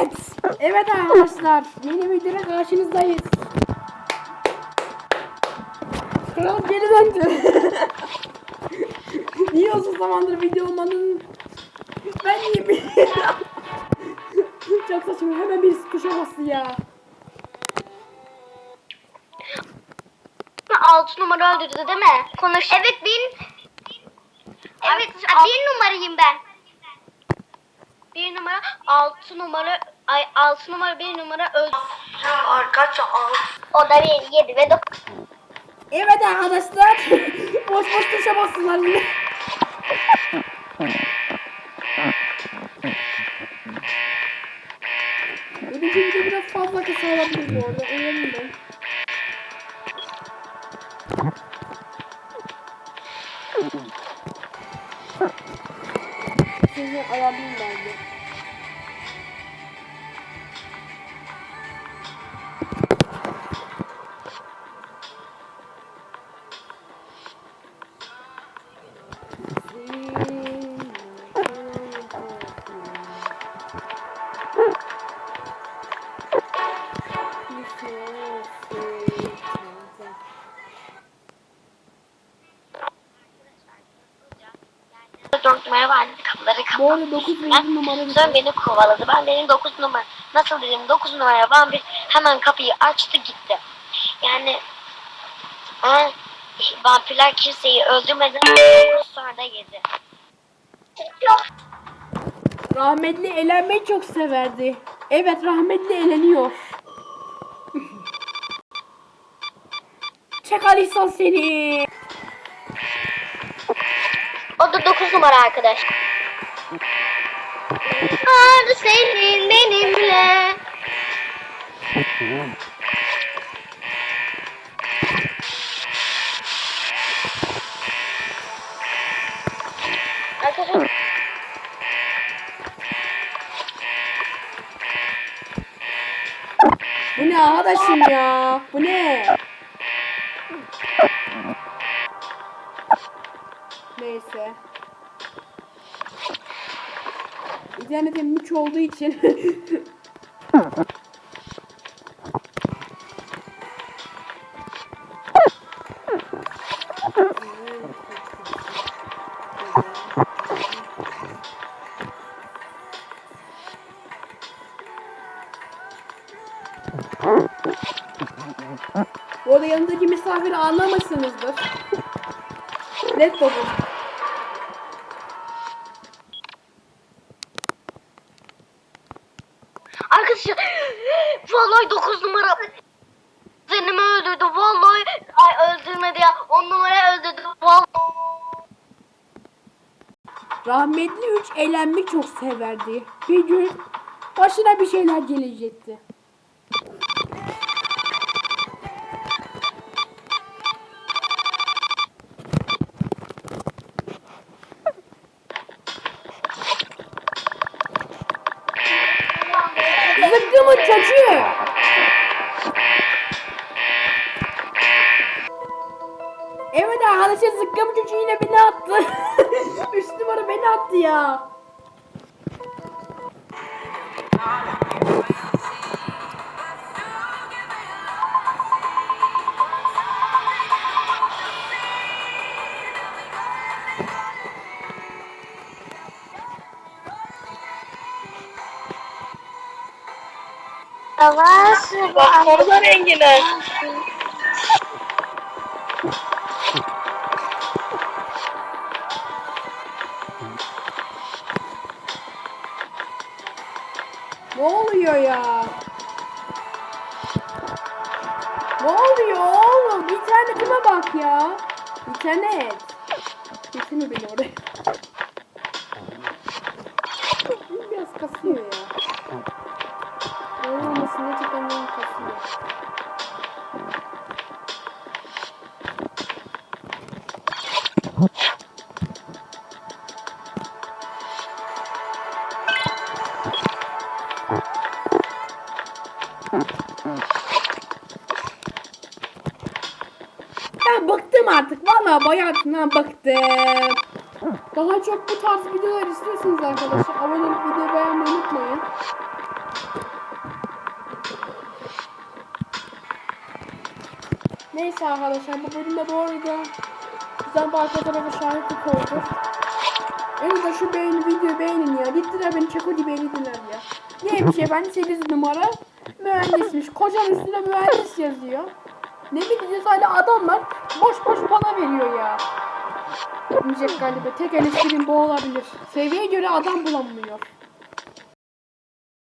Evet. Evet arkadaşlar. Yeni videoda karşınızdayız. Kral geri döndü. Niye uzun zamandır video olmadığını ben niye bilmiyorum. Çok saçma. Hemen bir bastı ya. Altı numara öldürdü değil mi? Konuş. Evet bin. Evet bir numarayım ben. Bir numara altı numara ay altı numara bir numara öldü. Arkadaşlar al. O da bir yedi ve dokuz. Evet arkadaşlar. boş boş tuşa bastılar yine. Benim video biraz fazla kısa olabilir bu arada. Öğrenin ben. Sizi ayarlayayım bence. Dört numara vardı kapıları kapattı. arada 9 numara Sonra beni kovaladı. Ben dedim 9 numara. Nasıl dedim 9 numara vampir hemen kapıyı açtı gitti. Yani e, vampirler kimseyi öldürmeden 9 sonra da yedi. Rahmetli eğlenmeyi çok severdi. Evet rahmetli eğleniyor. Çek Alisa seni. O da 9 numara arkadaş. Ardı senin benimle. Arkadaşlar Bu ne arkadaşım ya? Bu ne? Neyse. İnternetim müç olduğu için Bu arada yanındaki misafiri anlamışsınızdır. Net baba. Arkadaşlar vallahi 9 numara benim öldürdü. Vallahi ay öldürmedi ya. 10 numara öldürdü. Vallahi. Rahmetli 3 eğlenmeyi çok severdi. Bir gün başına bir şeyler gelecekti. Zıkkımın çocuğu. Evet arkadaşlar zıkkımın çocuğu yine beni attı. 3 numara beni attı ya. Savaş Baksanıza rengine. Ne oluyor ya? Ne oluyor oğlum? İnternetime bak ya. İnternet. Getirme beni oraya. ya bıktım artık. Valla hayatımdan bıktım. Daha çok bu tarz videolar istiyorsunuz arkadaşlar. Abone olup videoyu beğenmeyi unutmayın. Neyse arkadaşlar bu bölümde bu arada güzel bir arka tarafa şahitlik oldu. Önce de şu beğeni video beğenin ya. Gittiler beni çakodi beğendiler ya. Neymiş ya ben 8 numara mühendismiş. Kocan üstüne mühendis yazıyor. Ne bileceğiz hala adamlar boş boş bana veriyor ya. Yapmayacak galiba. Tek eleştirim bu olabilir. Seviyeye göre adam bulamıyor.